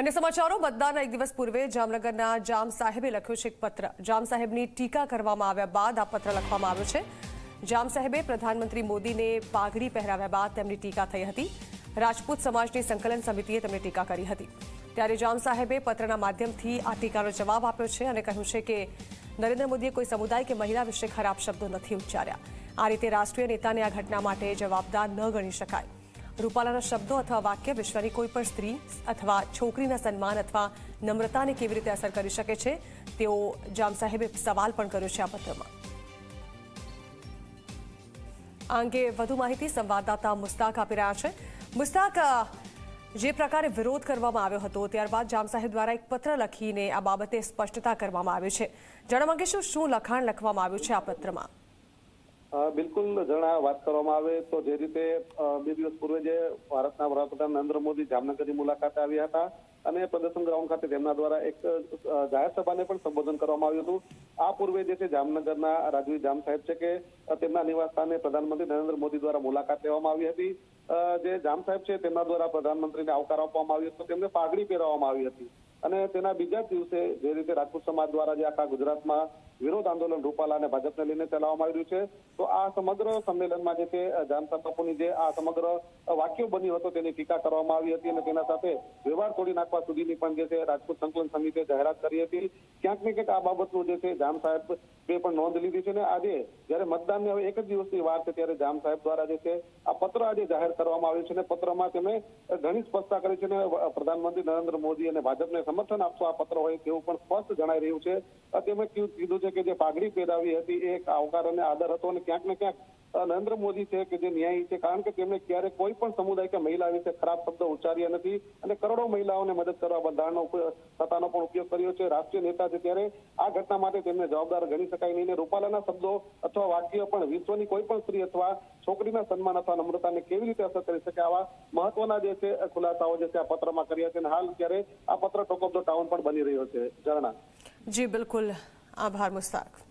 અને સમાચારો, મતદાનના એક દિવસ પૂર્વે જામનગરના જામ સાહેબે લખ્યો છે એક પત્ર. જામ સાહેબની ટીકા કરવામાં આવ્યા બાદ આ પત્ર લખવામાં આવ્યો છે. જામ સાહેબે પ્રધાનમંત્રી મોદીને પાઘડી પહેરાવ્યા બાદ તેમની ટીકા થઈ હતી. રાજપૂત સમાજની સંકલન સમિતિએ તેમની ટીકા કરી હતી. ત્યારે જામ સાહેબે પત્રના માધ્યમથી આ ટીકાનો જવાબ આપ્યો છે અને કહ્યું છે કે, નરેન્દ્ર મોદીએ કોઈ સમુદાય કે મહિલા વિશે ખરાબ શબ્દો નથી ઉચ્ચાર્યા. આ રીતે રાષ્ટ્રીય નેતાને આ ઘટના માટે જવાબદાર ન ગણી શકાય. રૂપાલાના શબ્દો અથવા વાક્ય વિશ્વની કોઈ પણ સ્ત્રી અથવા છોકરીના સન્માન અથવા નમ્રતાને કેવી રીતે અસર કરી શકે છે? તેઓ જામ સાહેબે સવાલ પણ કર્યો છે આ પત્રમાં. આ અંગે વધુ માહિતી સંવાદદાતા મુસ્તાક આપી રહ્યા છે. મુસ્તાક, જે પ્રકારે વિરોધ કરવામાં આવ્યો હતો, ત્યારબાદ જામ સાહેબ દ્વારા એક પત્ર લખીને આ બાબતે સ્પષ્ટતા કરવામાં આવી છે. જણાવવા માંગે શું શું લખાણ લખવામાં આવ્યું છે આ પત્રમાં? બિલકુલ જણા વાત કરવામાં આવે તો જે રીતે બે દિવસ પૂર્વે જે ભારતના વડાપ્રધાન નરેન્દ્ર મોદી જામનગરની મુલાકાતે આવ્યા હતા અને પ્રદર્શન ગ્રાઉન્ડ ખાતે તેમના દ્વારા એક જાહેર સભાને પણ સંબોધન કરવામાં આવ્યું હતું. આ પૂર્વે જે છે જામનગરના રાજવી જામ સાહેબ છે કે તેમના નિવાસ સ્થાને પ્રધાનમંત્રી નરેન્દ્ર મોદી દ્વારા મુલાકાત લેવામાં આવી હતી. જે જામ સાહેબ છે તેમના દ્વારા પ્રધાનમંત્રીને આવકાર આપવામાં આવ્યો હતો. તેમને પાઘડી પહેરાવવામાં આવી હતી. અને તેના બીજા જ દિવસે જે રીતે રાજપૂત સમાજ દ્વારા જે આખા ગુજરાતમાં વિરોધ આંદોલન રૂપાલા અને ભાજપને લઈને ચલાવવામાં આવી રહ્યું છે. તો આ સમગ્ર સંમેલનમાં જે તે બાપુની જે આ સમગ્ર વાક્યો બન્યું હતો તેની ટીકા કરવામાં આવી હતી અને તેના સાથે વ્યવહાર તોડી નાખવા સુધીની પણ જે છે રાજકોટ સંકલન સમિતિએ જાહેરાત કરી હતી. ક્યાંક ને ક્યાંક આ બાબતનું જે છે જામ સાહેબ પણ નોંધ લીધી છે ને આજે જ્યારે મતદાનની હવે એક જ દિવસની વાર છે ત્યારે જામ સાહેબ દ્વારા જે છે આ પત્ર આજે જાહેર કરવામાં આવ્યું છે અને પત્રમાં તેમણે ઘણી સ્પષ્ટતા કરી છે અને પ્રધાનમંત્રી નરેન્દ્ર મોદી અને ભાજપને સમર્થન આપશો આ પત્ર હોય તેવું પણ સ્પષ્ટ જણાઈ રહ્યું છે. તેમણે કીધું છે કે જે પાઘડી પહેરાવી હતી, એ આવકાર અને આદર હતો અને ક્યાંક ને ક્યાંક નરેન્દ્ર મોદી છે કે જે ન્યાયી છે, કારણ કે તેમણે ક્યારે કોઈ પણ સમુદાય કે મહિલા વિશે ખરાબ શબ્દો ઉચ્ચાર્યા નથી અને કરોડો મહિલાઓને મદદ કરવા બંધારણનો સત્તાનો પણ ઉપયોગ કર્યો છે. રાષ્ટ્રીય નેતા છે ત્યારે આ ઘટના માટે તેમને જવાબદાર ગણી શકાય નહીં અને રૂપાલાના શબ્દો અથવા વાક્ય પણ વિશ્વની કોઈ પણ સ્ત્રી અથવા છોકરીના સન્માન અથવા નમ્રતાને કેવી રીતે અસર કરી શકે આવા મહત્વના જે છે, ખુલાસાઓ જે છે આ પત્રમાં કર્યા છે અને હાલ ત્યારે આ પત્ર ટોક ઓફ ધ ટાઉન પણ બની રહ્યો છે. ઝરણા. જી, બિલકુલ. આભાર મુસ્તાક